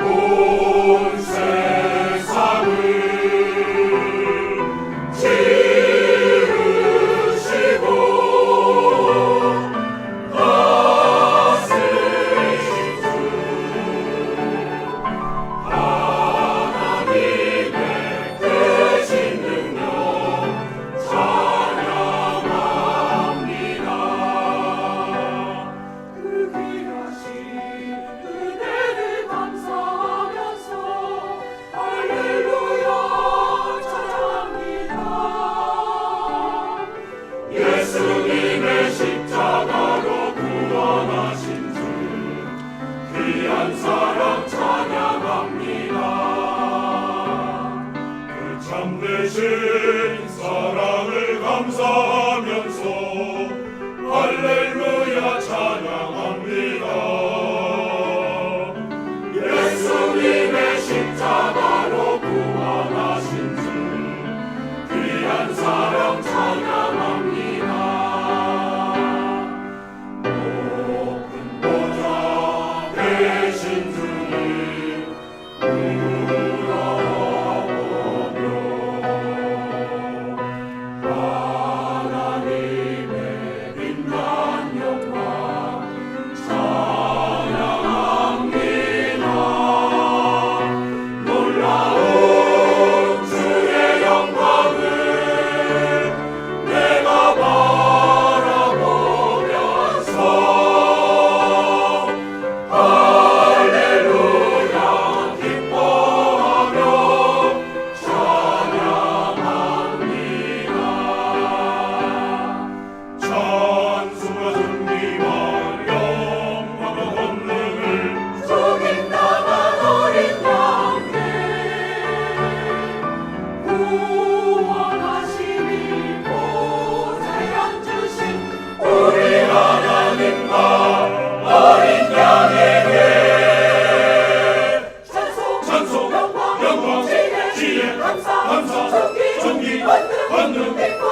Oh! Jésus. 영광 지혜 감사 존귀 존귀 권능 권능